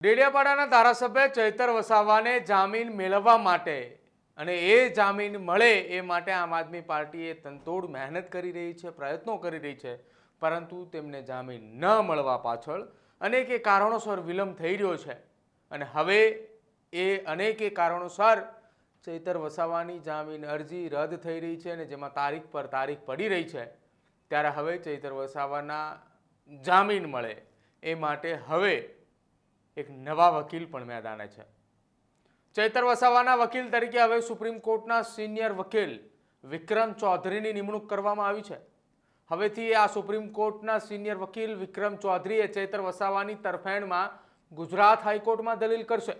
ડેડિયાપાડાના ધારાસભ્ય ચૈતર વસાવાને જામીન મેળવવા માટે અને એ જામીન મળે એ માટે આમ આદમી પાર્ટીએ તનતોડ મહેનત કરી રહી છે, પ્રયત્નો કરી રહી છે, પરંતુ તેમને જામીન ન મળવા પાછળ અનેકે કારણોસર વિલંબ થઈ રહ્યો છે. અને હવે એ અનેકે કારણોસર ચૈતર વસાવાની જામીન અરજી રદ થઈ રહી છે અને જેમાં તારીખ પર તારીખ પડી રહી છે, ત્યારે હવે ચૈતર વસાવાના જામીન મળે એ માટે હવે એક નવા વકીલ પણ મેદાને છે. ચૈતર વસાવાના વકીલ તરીકે હવે સુપ્રીમ કોર્ટના સિનિયર વકીલ વિક્રમ ચૌધરીની નિમણૂક કરવામાં આવી છે. હવેથી આ સુપ્રીમ કોર્ટના સિનિયર વકીલ વિક્રમ ચૌધરીએ ચૈતર વસાવાની તરફેણમાં ગુજરાત હાઈકોર્ટમાં દલીલ કરશે.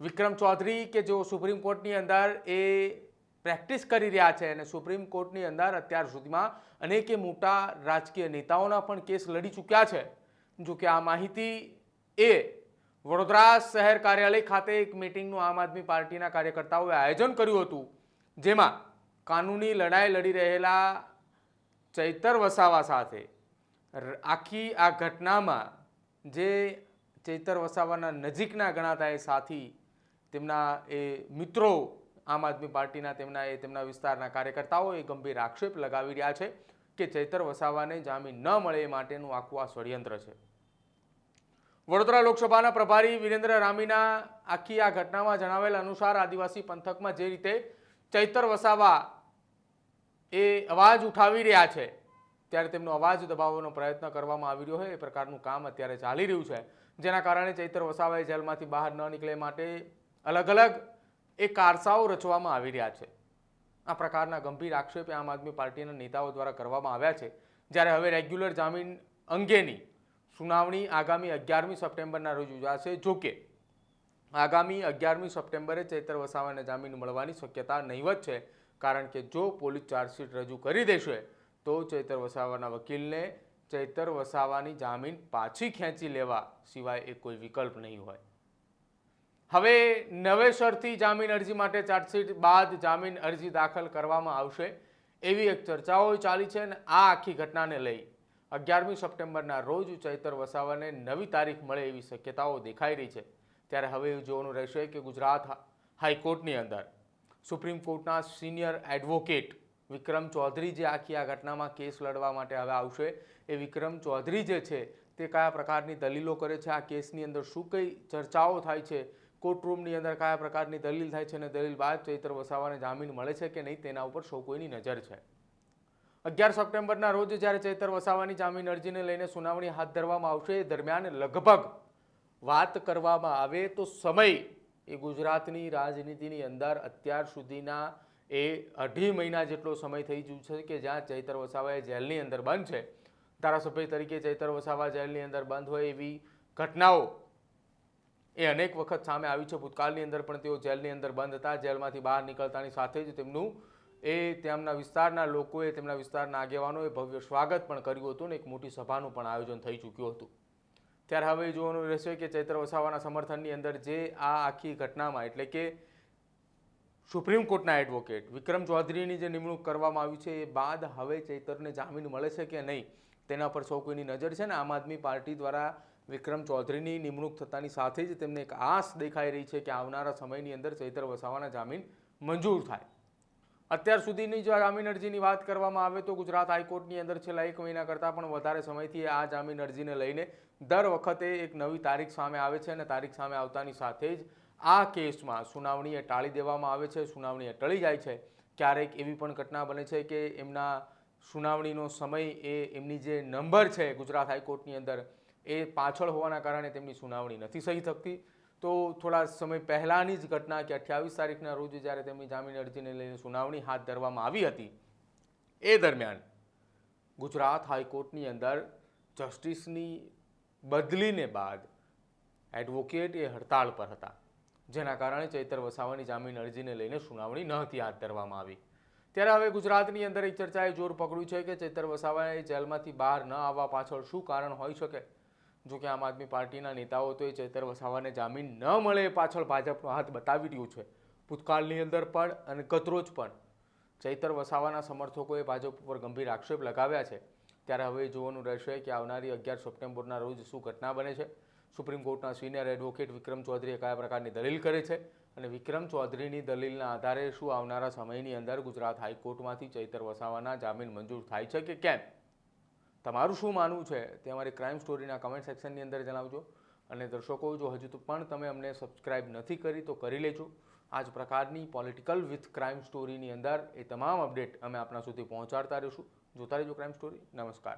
વિક્રમ ચૌધરી કે જેઓ સુપ્રીમ કોર્ટની અંદર એ પ્રેક્ટિસ કરી રહ્યા છે અને સુપ્રીમ કોર્ટની અંદર અત્યાર સુધીમાં અનેકે મોટા રાજકીય નેતાઓના પણ કેસ લડી ચૂક્યા છે. જો કે આ માહિતી એ વડોદરા શહેર કાર્યાલય ખાતે એક મિટિંગનું આમ આદમી પાર્ટીના કાર્યકર્તાઓએ આયોજન કર્યું હતું, જેમાં કાનૂની લડાઈ લડી રહેલા ચૈતર વસાવા સાથે આખી આ ઘટનામાં જે ચૈતર વસાવાના નજીકના ગણાતા એ સાથી, તેમના એ મિત્રો આમ આદમી પાર્ટીના તેમના એ તેમના વિસ્તારના કાર્યકર્તાઓ એ ગંભીર આક્ષેપ લગાવી રહ્યા છે કે ચૈતર વસાવાને જામીન ન મળે એ માટેનું આખું આ ષડયંત્ર છે. વડોદરા લોકસભાના પ્રભારી વિરેન્દ્ર રામીના આખી આ ઘટનામાં જણાવેલ અનુસાર આદિવાસી પંથકમાં જે રીતે ચૈતર વસાવા એ અવાજ ઉઠાવી રહ્યા છે, ત્યારે તેમનો અવાજ દબાવવાનો પ્રયત્ન કરવામાં આવી રહ્યો હોય એ પ્રકારનું કામ અત્યારે ચાલી રહ્યું છે. જેના કારણે ચૈતર વસાવાએ જેલમાંથી બહાર ન નીકળે માટે અલગ અલગ એ કારસાઓ રચવામાં આવી રહ્યા છે. આ પ્રકારના ગંભીર આક્ષેપ આમ આદમી પાર્ટીના નેતાઓ દ્વારા કરવામાં આવ્યા છે. જ્યારે હવે રેગ્યુલર જામીન અંગેની સુનાવણી આગામી અગિયારમી સપ્ટેમ્બરના રોજ યોજાશે. જોકે, આગામી અગિયારમી સપ્ટેમ્બરે ચૈતર વસાવાને જામીન મળવાની શક્યતા નહીવત છે. કારણ કે જો પોલીસ ચાર્જશીટ રજૂ કરી દેશે, તો ચૈતર વસાવાના વકીલને ચૈતર વસાવાની જામીન પાછી ખેંચી લેવા સિવાય એ કોઈ વિકલ્પ નહીં હોય. હવે, નવેસરથી જામીન અરજી માટે ચાર્જશીટ બાદ જામીન અરજી દાખલ કરવામાં આવશે. એવી એક ચર્ચાઓ ચાલી છે અને આ આખી ઘટનાને લઈ અગિયારમી સપ્ટેમ્બરના રોજ ચૈતર વસાવાને નવી તારીખ મળે એવી શક્યતાઓ દેખાઈ રહી છે. ત્યારે હવે એ જોવાનું રહેશે કે ગુજરાત હાઈકોર્ટની અંદર સુપ્રીમ કોર્ટના સિનિયર એડવોકેટ વિક્રમ ચૌધરી જે આખી આ ઘટનામાં કેસ લડવા માટે હવે આવશે, એ વિક્રમ ચૌધરી જે છે તે કયા પ્રકારની દલીલો કરે છે? આ કેસની અંદર શું કઈ ચર્ચાઓ થાય છે? કોર્ટરૂમની અંદર કયા પ્રકારની દલીલ થાય છે? અને દલીલ બાદ ચૈત્ર વસાવાને જામીન મળે છે કે નહીં તેના ઉપર સૌ કોઈની નજર છે? અગિયાર સપ્ટેમ્બરના રોજ જ્યારે ચૈતર વસાવાની જામીન અરજીને લઈને સુનાવણી હાથ ધરવામાં આવશે, એ દરમિયાન લગભગ વાત કરવામાં આવે તો સમય એ ગુજરાતની રાજનીતિની અંદર અત્યાર સુધીના એ અઢી મહિના જેટલો સમય થઈ ગયું છે કે જ્યાં ચૈતર વસાવા એ જેલની અંદર બંધ છે. ધારાસભ્ય તરીકે ચૈતર વસાવા જેલની અંદર બંધ હોય એવી ઘટનાઓ એ અનેક વખત સામે આવી છે. ભૂતકાળની અંદર પણ તેઓ જેલની અંદર બંધ હતા. જેલમાંથી બહાર નીકળતાની સાથે જ તેમનું એ તેમના વિસ્તારના લોકોએ તેમના વિસ્તારના આગેવાનોએ ભવ્ય સ્વાગત પણ કર્યું હતું અને એક મોટી સભાનું પણ આયોજન થઈ ચૂક્યું હતું. ત્યારે હવે જોવાનું રહેશે કે ચૈત્ર વસાવાના સમર્થનની અંદર જે આ આખી ઘટનામાં એટલે કે સુપ્રીમ કોર્ટના એડવોકેટ વિક્રમ ચૌધરીની જે નિમણૂક કરવામાં આવી છે એ બાદ હવે ચૈતરને જામીન મળે છે કે નહીં તેના પર સૌ કોઈની નજર છે ને આમ આદમી પાર્ટી દ્વારા વિક્રમ ચૌધરીની નિમણૂક થતાની સાથે જ તેમને એક આશ દેખાઈ રહી છે કે આવનારા સમયની અંદર ચૈતર વસાવાના જામીન મંજૂર થાય. અત્યાર સુધીની જો જામીન અરજીની વાત કરવામાં આવે તો ગુજરાત હાઈકોર્ટની અંદર છેલ્લા એક મહિના કરતાં પણ વધારે સમયથી આ જામીન અરજીને લઈને દર વખતે એક નવી તારીખ સામે આવે છે અને તારીખ સામે આવતાની સાથે જ આ કેસમાં સુનાવણી એ ટાળી દેવામાં આવે છે, સુનાવણી એ ટળી જાય છે. ક્યારેક એવી પણ ઘટના બને છે કે એમના સુનાવણીનો સમય એ એમની જે નંબર છે ગુજરાત હાઈકોર્ટની અંદર એ પાછળ હોવાના કારણે તેમની સુનાવણી નથી સહી શકતી તો થોડા સમય પહેલાંની જ ઘટના કે અઠ્યાવીસ તારીખના રોજ જ્યારે તેમની જામીન અરજીને લઈને સુનાવણી હાથ ધરવામાં આવી હતી, એ દરમિયાન ગુજરાત હાઈકોર્ટની અંદર જસ્ટિસની બદલીને બાદ એડવોકેટ એ હડતાળ પર હતા, જેના કારણે ચૈતર વસાવાની જામીન અરજીને લઈને સુનાવણી નહોતી હાથ ધરવામાં આવી. ત્યારે હવે ગુજરાતની અંદર એક ચર્ચાએ જોર પકડ્યું છે કે ચૈતર વસાવાએ જેલમાંથી બહાર ન આવવા પાછળ શું કારણ હોઈ શકે? જો કે આમ આદમી પાર્ટીના નેતાઓ તો એ ચૈતર વસાવાને જામીન ન મળે એ પાછળ ભાજપનો હાથ બતાવી રહ્યું છે. ભૂતકાળની અંદર પણ અને ગતરોજ પણ ચૈતર વસાવાના સમર્થકોએ ભાજપ ઉપર ગંભીર આક્ષેપ લગાવ્યા છે. ત્યારે હવે જોવાનું રહેશે કે આવનારી અગિયાર સપ્ટેમ્બરના રોજ શું ઘટના બને છે. સુપ્રીમ કોર્ટના સિનિયર એડવોકેટ વિક્રમ ચૌધરીએ કયા પ્રકારની દલીલ કરે છે અને વિક્રમ ચૌધરીની દલીલના આધારે શું આવનારા સમયની અંદર ગુજરાત હાઈકોર્ટમાંથી ચૈતર વસાવાના જામીન મંજૂર થાય છે કે કેમ? તમારું શું માનવું છે તે અમારી ક્રાઇમ સ્ટોરીના કમેન્ટ સેક્શનની અંદર જણાવજો. અને દર્શકો, જો હજુ તો પણ તમે અમને સબસ્ક્રાઇબ નથી કરી, તો કરી લેજો. આ જ પ્રકારની પોલિટિકલ વિથ ક્રાઇમ સ્ટોરીની અંદર એ તમામ અપડેટ અમે આપણા સુધી પહોંચાડતા રહીશું. જોતા રહેજો ક્રાઇમ સ્ટોરી નમસ્કાર.